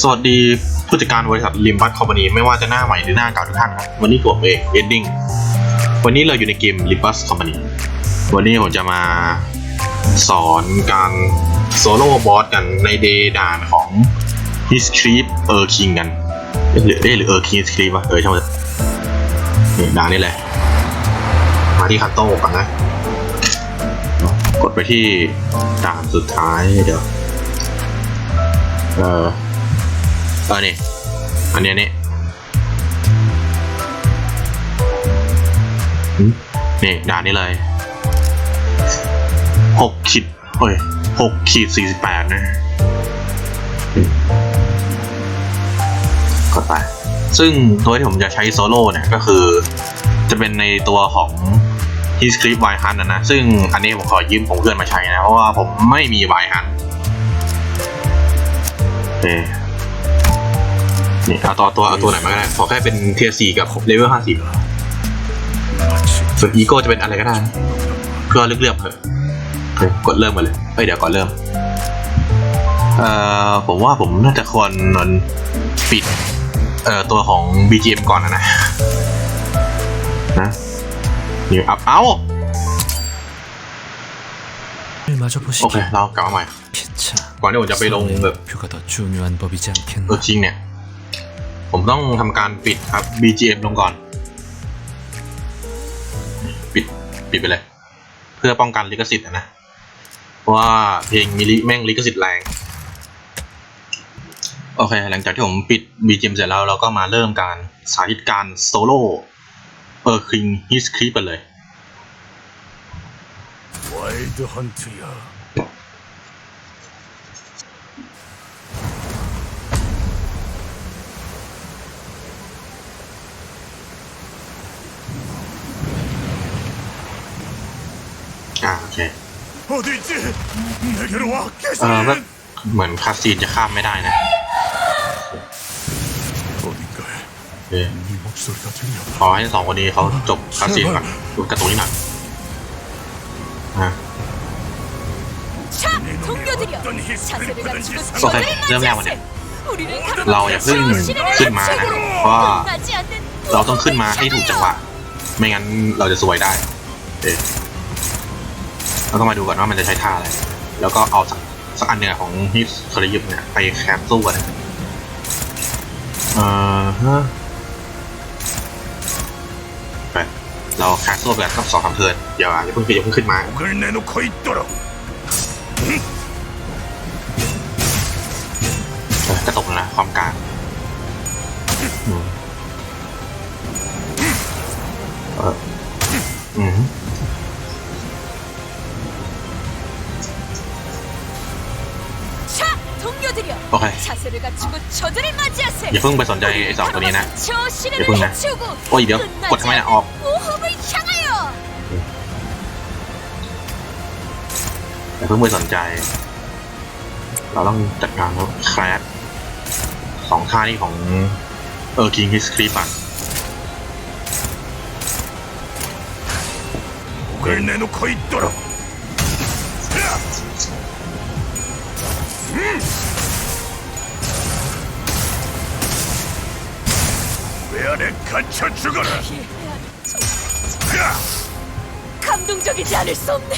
สวัสดีผู้จัดการบริษัทลิมบัตคอมพานีไม่ว่าจะหน้าใหม่หรือหน้าเก่าทุกท่านครับ วันนี้ผมเองเอนดิ้งวันนี้เราอยู่ในเกม l i m b u s Company วันนี้ผมจะมาสอนการโซโล่บอสกันในเดย์ด่านของ His Creep เออร์คิงกันเอ๊ะหรือเอ๊หรือเออคิง His Creep วะเออใช่ไหมนนี่ด่านนี้เลยมาที่คันโต้ก่อนนะ กดไปที่ด่านสุดท้ายเดี๋ยวเออ เออนี่อันเนี้ยนี่นี่ด่านนี้เลยหกขีดเฮ้ยหกขีดสี่สิบแปดนะกดไปซึ่งตัวที่ผมจะใช้โซโล่เนี่ยก็คือจะเป็นในตัวของ h i s c r i p t y Hunt นะนะ ซึ่งอันนี้ผมขอยืมของเพื่อนมาใช้นะ เพราะว่าผมไม่มี Y Hunt โอเคี่เอาต่อตัวเอาตัวไหนมาก็ได้ขอแค่เป็นเทียร์สี่กับเลเวลห้าสิบส่วนอีโก้จะเป็นอะไรก็ได้ เพื่อเลือกเลือกเถอะกดเริ่มมาเลยเอ้ยเดี๋ยวก่อนเริ่มเอ่อผมว่าผมน่าจะควรนอนปิดเอ่อตัวของ BGM ก่อนนะนะนะนี่อัพเอาโอเคเรากลับมาใหม่ก่อนที่ผมจะไปลงแบบตัวจริงเนี่ย ผมต้องทำการปิดครับ BGM ลงก่อน ปิดปิดไปเลย เพื่อป้องกันลิขสิทธิ์นะ เพราะว่าเพลงมิลิแม่งลิขสิทธิ์แรง โอเค หลังจากที่ผมปิด BGM เสร็จแล้วเราก็มาเริ่มการสาธิตการโซโล่เออคิงฮิสครีปกันเลย와일 ช่างใช่เออแบบเหมือนคาซีนจะข้ามไม่ได้นะขอให้สองคนนี้เขาจบคาซีนก่อนดูกระตุ้นหน่อยงสัยเริ่มแรกวันนี้เราอย่าเพิ่งขึ้นมานะเพราะเราต้องขึ้นมาให้ถูกจังหวะ ไม่งั้นเราจะสวยได้ เอ แล้วก็มาดูก่อนว่ามันจะใช้ท่าอะไร แล้วก็เอาสักสักอันเนี่ยของฮิสโซลิยุบเนี่ยไปแคมสู้กันอ่าฮะไปเราแคมสู้แบบทับสองคมเทินเดี๋ยวอย่าเพิ่งขึ้นอย่าเพิ่งขึ้นมาจะตกนะความกลางอืมอืม โอเค อย่าเพิ่งไปสนใจไอ้สองตัวนี้นะ อย่าเพิ่งนะ โอ้ยเดี๋ยว กดทำไมนะออกอย่าเพิ่งไปสนใจ เราต้องจัดการเขาคลาสสองท่านี่ของเออร์คิงฮิสครีปอะโอเค 안에 갇혀 죽어라. 감동적이지 않을 수 없네.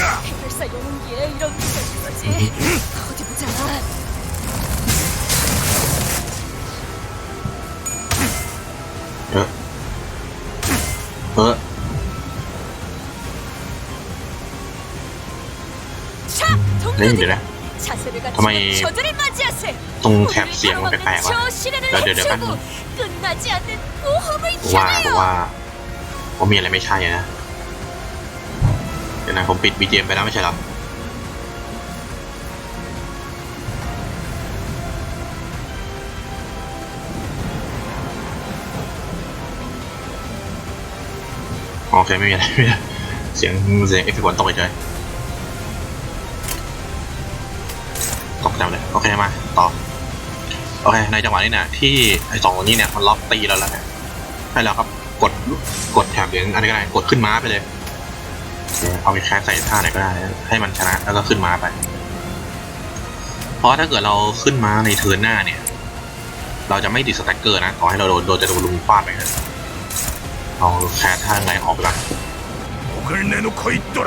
야! 해결사 용기에 이런 기가 있지. 어디 보자. 어? 어? 차! 동료들 ทำไมตรงแถบเสียงมันแปลกๆวะแล้วเดี๋ยวเดี๋ยวแป๊นว่าว่าว่าผมมีอะไรไม่ใช่นะเดี๋ยวนะผมปิด BGM ไปแล้วไม่ใช่หรอโอเคไม่มีอะไรเสียงเสียงเอฟเฟกต์ตกเฉย สองแถวเลยโอเคมาต่อโอเคในจังหวะนี้เนี่ยที่ไอ้สองตันี้เนี่ยมันล็อกตีแล้วแหละให้เราครับกดกดแถบเหรียญอะไรก็ได้กดขึ้นม้าไปเลยเอาไปแคสใส่ท่าไหนก็ได้ ให้มันชนะแล้วก็ขึ้นม้าไป เพราะถ้าเกิดเราขึ้นม้าในเทิร์นหน้าเนี่ย เราจะไม่ดิสแต็กเกอร์นะขอให้เราโดนโดนจะโดนลุมฟาดไปนะเอาแคสท่าไหนออกไปก่อน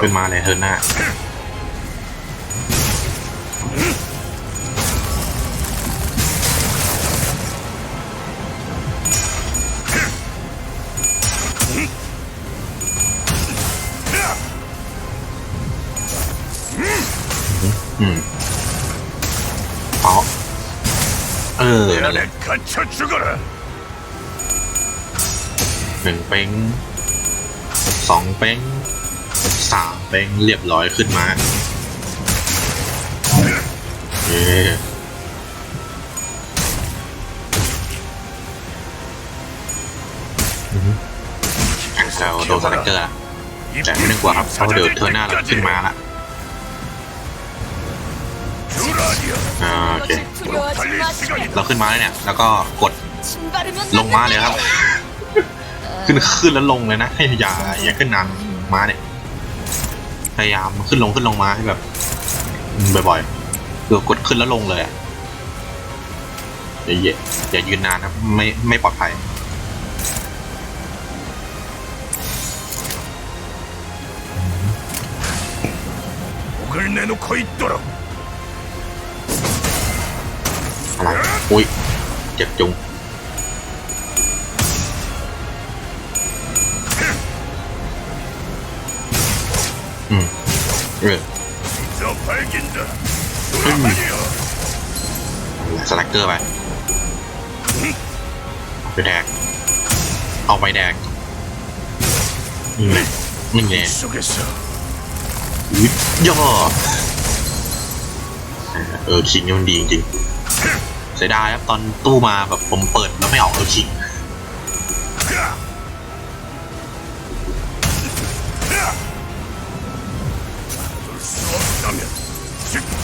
ขึ้นมาในเทิร์นหน้า นั่นแหละหนึ่งเป้งสองเป้งสามเป้งเรียบร้อยขึ้นมาเย้เราโดนสแลกเกอร์แต่ไม่ต้องกลัวครับเพราะเดี๋ยวเธอหน้าเราขึ้นมาละอ่าโอเค เราขึ้นมาแล้เนี่ย แล้วก็กดลงมาเลยครับ ขึ้นขึ้นแล้วลงเลยนะพย่าอย่าขึ้นนานมาเนี่ย พยายามขึ้นลงขึ้นลงมาให้แบบบ่อยๆเกือกดขึ้นแล้วลงเลยอย่าอย่ายืนนานนะไม่ไม่ปลอดภัยเงินเนื้お金の恋ตัว อุ้ยเจ็บจุงอืมเออสลักเกอร์ไปไปแดกเอาไปแดกนี่ไงยอเออคิงมันดีจริง สียดายครับตอนตู้มาแบบผมเปิดแล้วไม่ออกเล้ชิง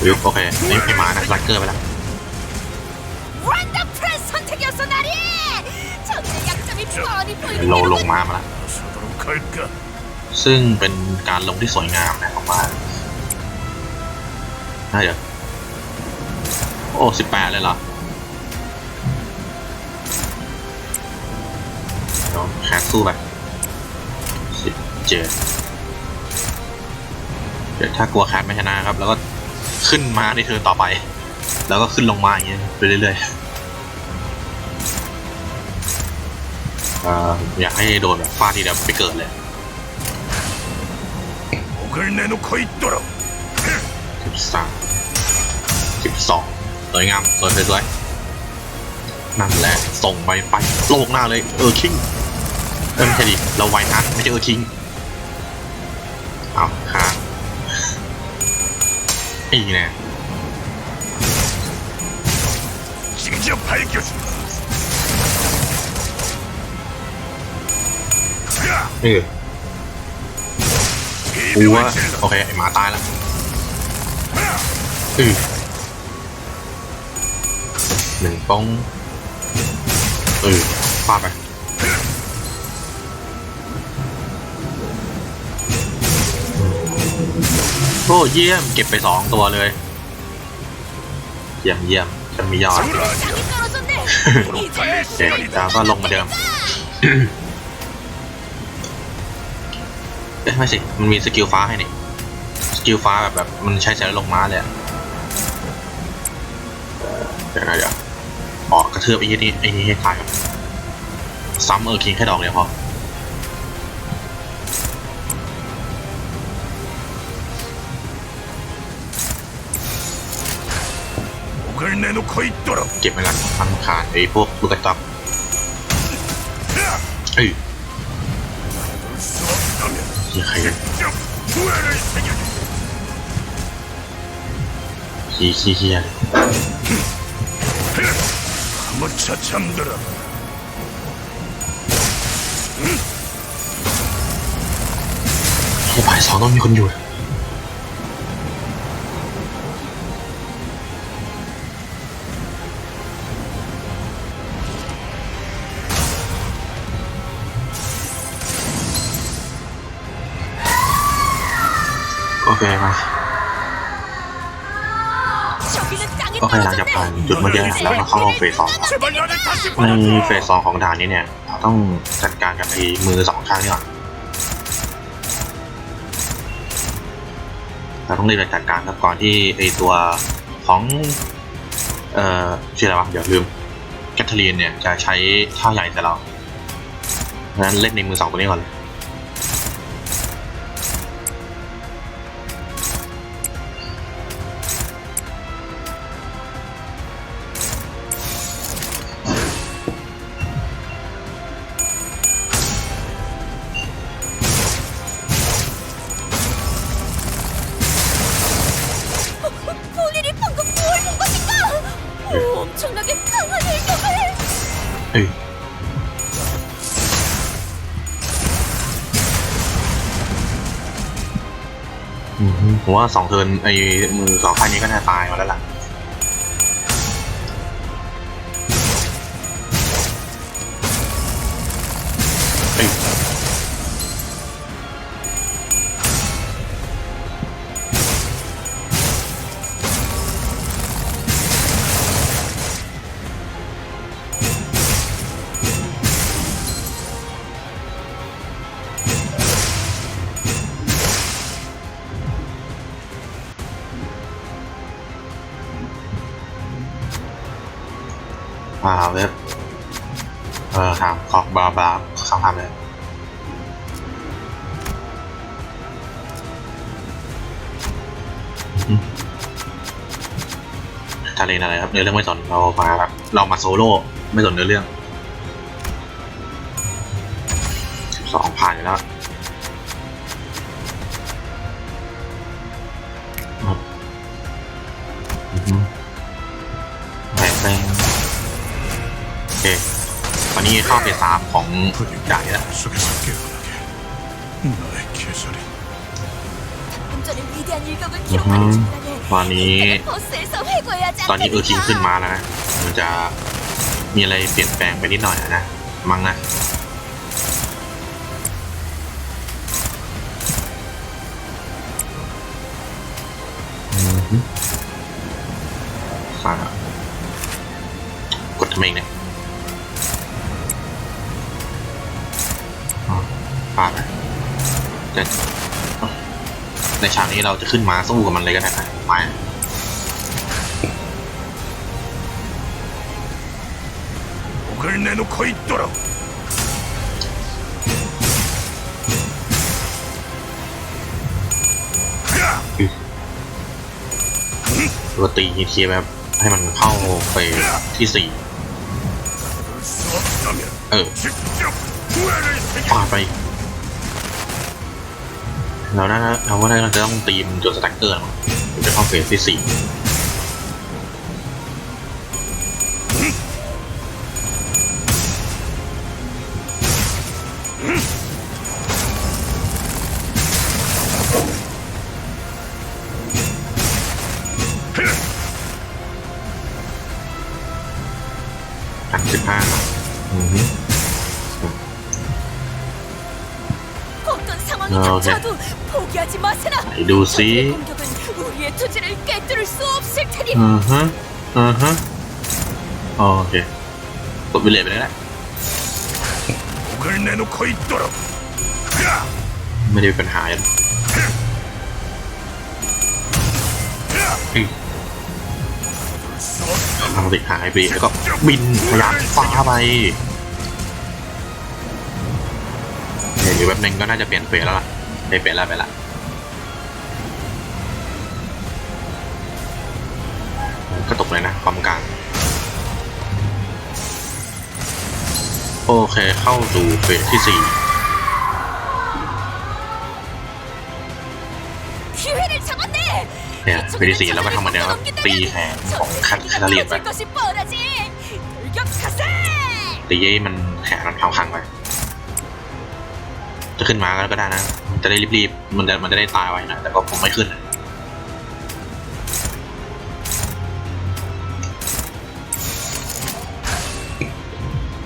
วิวโอเคนี่ไปหมานะลักเกอร์ไปแล้วโลลงมามาแล้วซึ่งเป็นการลงที่สวยงามนะผมว่าน่าจะโอ้สิบแปดเลยเหรอ หักสู้ไปสิเจ็เดี๋ยวถ้ากลัวคาดไม่ชนะครับ แล้วก็ขึ้นมาในเธอต่อไป แล้วก็ขึ้นลงมาอย่างเงี้ยไปเรื่อยๆอยากให้โดนแบบฟาดทีเดียวไปเกิดเลยสิบสามสิบสองสวยงามสวยสวยนั่นแหละ ส่งไปไปโลกหน้าเลย เออคิง เอ้ไม่ใช่ดิเราไวทัสไม่ใช่เออทิ้งเอาขาอีกน่จริงจะไปกันเออกูว่าโอเคไอหมาตายแล้วอือหนึ่งป้องอือฟาดไป โอ้เยี่ยมเก็บไปสองตัวเลย เยี่ยมเยี่ยมจะมียอดเด็กแล้ก็ลงมาเดิมเอ๊ะไม่สิมันมีสกิลฟ้าให้นี่สกิลฟ้าแบบแบบมันใช้ใช้ลงม้าเลยเดี๋ยวเดี๋ยวออกกระเทือบไอ้นี่ไอ้นี่ให้ตายซ้ำเออคิงแค่ดอกเดียวพอ เก็บไปหลังทังคาดไอ้พวกลูกกระตับเฮ้ยเฮียใครกันขี้ขี้เฮียมัชชัมดระโอ้ภายสองต้องมีคนอยู่นะ คมาก็พยายามจะผ่านจุดเมื่อกี้แล้วก็เข้าเฟสสองในเฟสสองของด่านนี้เนี่ยเราต้องจัดการกับไอ้มือสองข้างนี่ก่อนเราต้องรีบจัดการครับก่อนที่ไอ้ตัวของเอ่อชื่ออะไรวะเดี๋ยวลืมแคทเธอรีนเนี่ยจะใช้ท่าใหญ่แต่เราดังนั้นเล่นในมือสองตัวนี้ก่อนเลย ว่าสองเทิร์นไอ้มือสองข้างนี้ก็น่าตายมาแล้วล่ะ อ่าเว็บเออถามขอกบาบลาคำถามเลยทะเลนอะไรครับเนื้อเรื่องไม่สนเรามาแบบเรามาโซโล่ไม่สนเนื้อเรื่อง ตอนนี้เข้าเฟสสามของจ่ายแล้วตอนนี้ตอนนี้เออทิ้งขึ้นมาแล้วนะ มันจะมีอะไรเปลี่ยนแปลงไปนิดหน่อยนะ มั้งนะ นี้เราจะขึ้นมาสู้กับมันเลยก็ได้ไปตัวตีเทียแบบให้มันเข้าไปที่สี่เออฟาดไป เราน่าเราก็น่าจะต้องตีมจนสแต็กเกอร์มั้งจะเข้าเฟสที่สี่พันสิบห้าอือ 어떤 상황이 어, 닥쳐도 포기하지 마세라. ไหนดูซิ 적의 공격은 우리의 투지를 꿰뚫을 수 없을 테니 อือฮะอือฮะโอเคกดวิเลตไปเลยแหละ 목을 내놓고 있도록 ไม่ได้มีปัญหาเลยเฮ้ย 수 없다면 ทางติดหายไปแล้วก็บินพยายามฟ้าไป ดี๋ยแป๊บนึงก็น่าจะเปลี่ยนเฟสแล้วล่ะเปลี่ยนเฟรแล้วไปละก็ตกเลยนะความกลางโอเคเข้าสู่เฟสที่สี่เนี่ยเฟสที่สี่เราก็ทำมาแล้วตีแขนของคาทาเรียนไปตีเย่มันแขนมันขังไป จะขึ้นมาก็ได้นะ จะได้รีบๆ มันจะมันจะได้ตายไว้หนะ แต่ก็ผมไม่ขึ้นนะ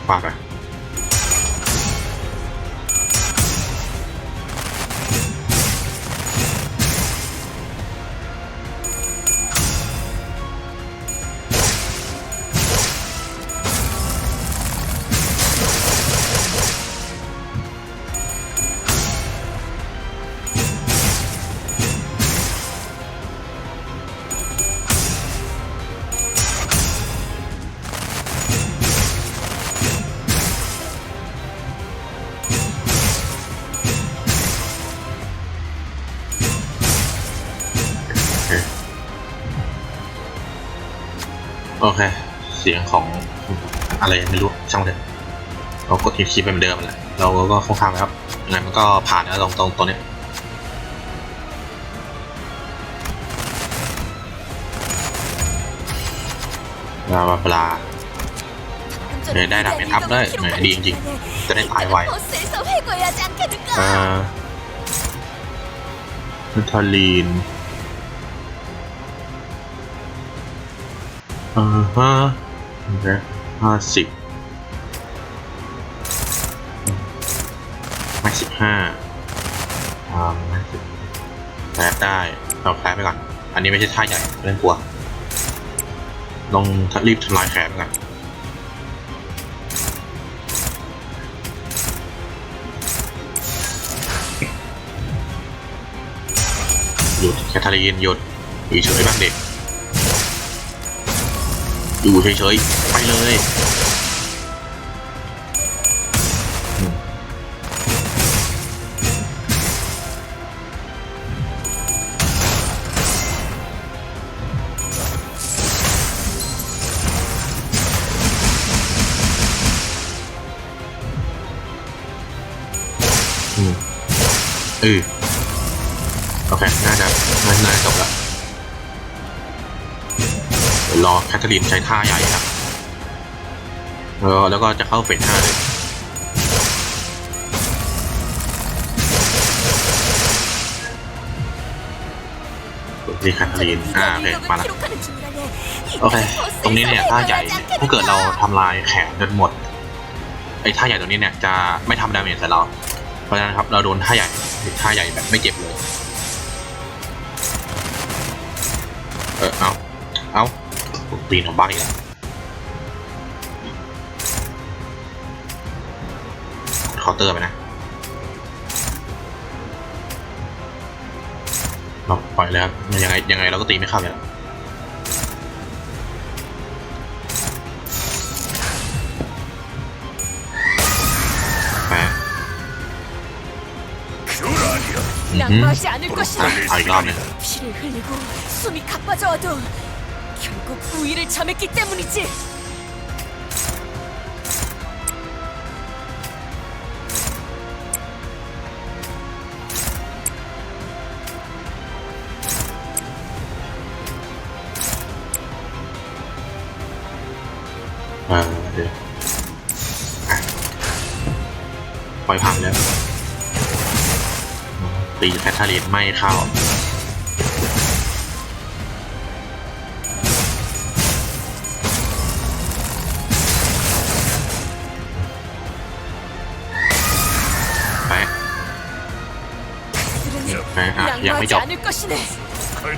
ฟากอะ เสียงของอะไรไม่รู้ช่างเถอะเรากดคลิปไปเหมือนเดิมแหละเราก็คงทำแล้วยังไงมันก็ผ่านแล้วตรงตรงตัวเนี้ยลาบลาเออได้ดาบเป็นอับได้เหมือดีจริงๆจะได้ตายไวอ่านิทาลีนอ่าฮะ ห้าสิบไม่สิบห้าอ่าไม่สิบแคลได้เราแคลไปก่อน อันนี้ไม่ใช่ท่าใหญ่เรื่องกลัวลองรีบทำลายแคลไปก่อนหยุดแคทเธอรีนหยุดอยู่เฉยบ้างเด็ก อยู่เฉยๆ ไปเลยอือเออโอเค น่าจะน่าจะจบแล้ว รอแคทเธอรีนใช้ท่าใหญ่ครับเอแล้วก็จะเข้าเฟสห้าเลยดีแคทเธอรีนอ่าโอเคมาแล้วโอเค ตรงนี้เนี่ยท่าใหญ่ถ้าเกิดเราทำลายแขนจนหมดไอ้ท่าใหญ่ตัวนี้เนี่ยจะไม่ทำดาเมจใส่เรา เพราะฉะนั้นครับเราโดนท่าใหญ่ท่าใหญ่แบบไม่เจ็บเลย เออเอา ปีนของบ้านอีกแล้วเคาน์เตอร์ไปนะเราปล่อยแล้วยังไงยังไงเราก็ตีไม่เข้าอยู่แล้ว แหม 큐라니아 อือหือ 낙마하지 않을 อ่ะ 것이다. เอาอีกรอบหนึง 피를 흘리고 숨이 가빠져와도 결국 부위를 점했기 때문이 지. 아, 네. 거의 반네ตีแคทเธอรีนไม่เข้า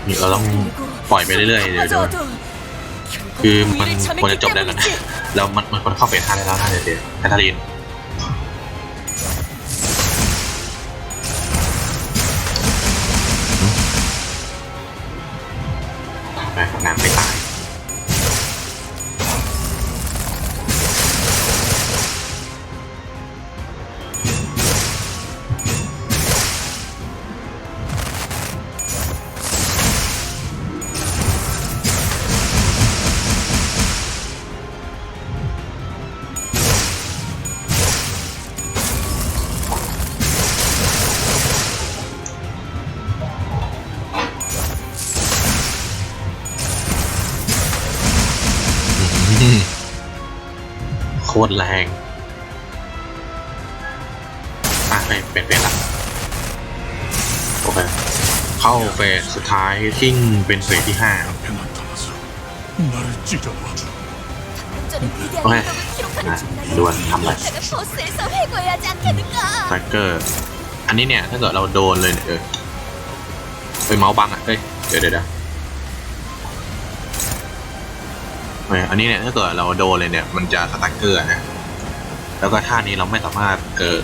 นี่เราต้องปล่อยไปเรื่อยๆเดี๋ยวเคือมันควรจะจบแล้วกันะแล้วมันมันเข้าเฟสห้าได้แล้วท่านเดียวท่านทาริน โคตรแรงอะเปลี่นเปลี่ยละโอเคเข้าเฟสสุดท้ายทิ้งเป็นเฟสที่ห้าโอเคด่วนทำอะไรแฟกเกอร์อันนี้เนี่ย ถ้าเกิดเราโดนเลยเออไปเมาส์บังอะเอ้ยเดี๋ยวเดี๋ยว อันนี้เนี่ยถ้าเกิดเราโดนเลยเนี่ยมันจะสไตรเกอร์นะแล้วก็ท่านี้เราไม่สามารถเออ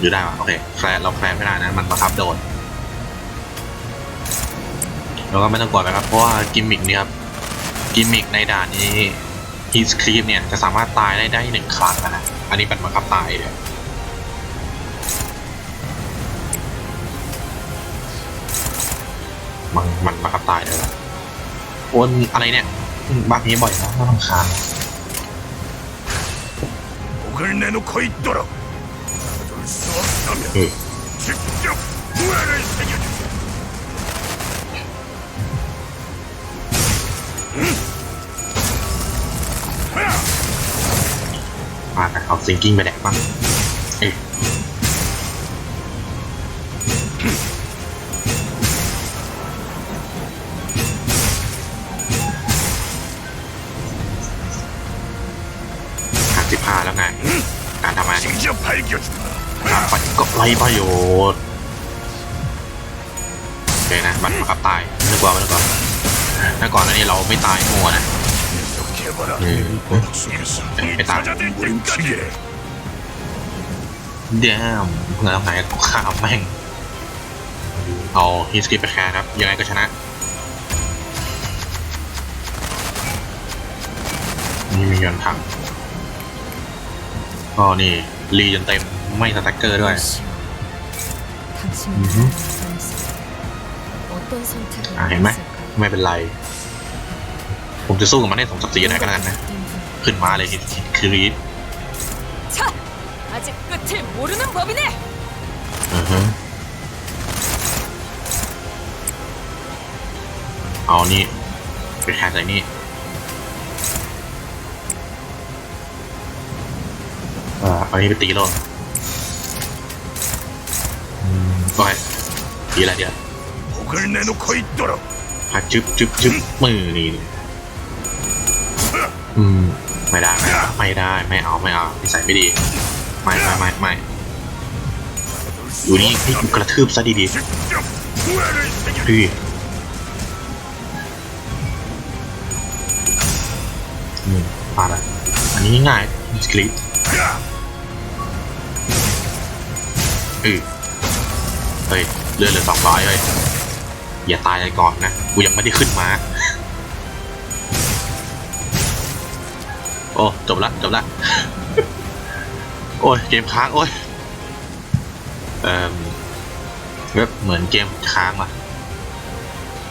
อยู่ได้ว่ะโอเคแคลร์เราแคลร์ไม่ได้นะมันบังคับโดนแล้วก็ไม่ต้องกลัวนะครับเพราะว่ากิมมิกนี่ครับกิมมิกในด่านนี้ฮีสครีปเนี่ยจะสามารถตายได้ได้หนึ่งครั้งนะอันนี้เป็นบังคับตายเลยมันมันบังคับตายเลยโอนอะไรเนี่ย บักนี้บ่อยนะน่าอำคาญมาแต่เขาซิงกิ้งไปแดกบ้างเอ๊ะ สิบห้าแล้วไง การทำงานทะไปก็ไรประโยชน์โอเนะมันกับตายนึกว่ามันก่อนถ้าก่อนนี้เราไม่ตายมัวนะไม่ตายเดี๋ยวเพื่อนเราหายข้าแม่งเอาฮิสกี้ไปแคร์ครับ ยังไงก็ชนะมีมีเงินทำ ก็นี่ รีจนเต็มไม่สแต็กเกอร์ด้วย 당신은 음흠. 어떤 선택을 아, 했네? 했을까요? ไม่เป็นไร ผมจะสู้กับมันให้สมศักดิ์ศรีหน่อยก็แล้วกันนะ ขึ้นมาเลยฮิตคือรีด 자, 아직 끝을 모르는 법이네. อือฮึเอานี่ไปแคร์ใส่นี่ เอานี้ไปตีโลกโอ้ยดีละเดียวผัดจึ๊บจึ๊บจึ๊บมือนี่อืมไม่ได้ไม่ได้ไม่ได้ไม่เอาไม่เอาใส่ไม่ดี ไม่ไม่ไม่ไม่อยู่นี่ให้กูกระทืบซะดีๆดีอืมปาดอะอันนี้ง่ายสคริปต เออเฮ้ยเลื่อนเหลือสองร้อยเลยอย่าตายเลยก่อนนะ กูยังไม่ได้ขึ้นมา โอ้จบละจบละโอ้ยเกมค้างโอ้ยเอ่อเว็บเหมือนเกมค้างว่ะ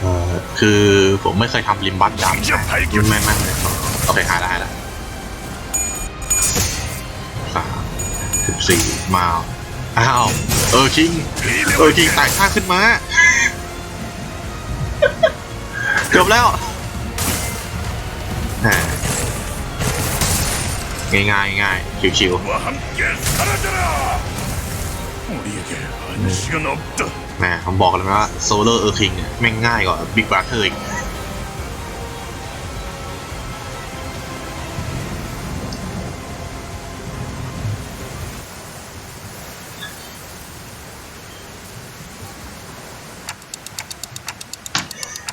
เอ่อคือผมไม่เคยทำริมบัตดับนะไม่ไม่ไม่โอเคหาได้หาได้สามสิบสี่มา อ้าว เออคิง เออคิงต่างข้าขึ้นมา เกือบแล้วง่ายง่ายง่ายชิวชิวแม่ผมบอกแล้วนะว่าโซเลอร์เออร์คิงเนี่ยแม่งง่ายกว่าบิ๊กบราเธอร์อีก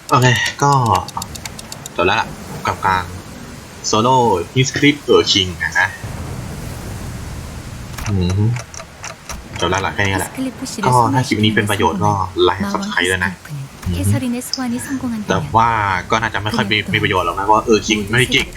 โอเค ก็จบแล้วล่ะกับการโซโล่ฮิสคริปเออร์คิงนะนะจบแล้วล่ะแค่นี้แหละ ก็ถ้าคลิปนี้เป็นประโยชน์ก็ไลค์ซับสไครต์ด้วยนะแต่ว่าก็น่าจะไม่ค่อยมีประโยชน์หรอกนะเพราะเออคิงไม่เก่ง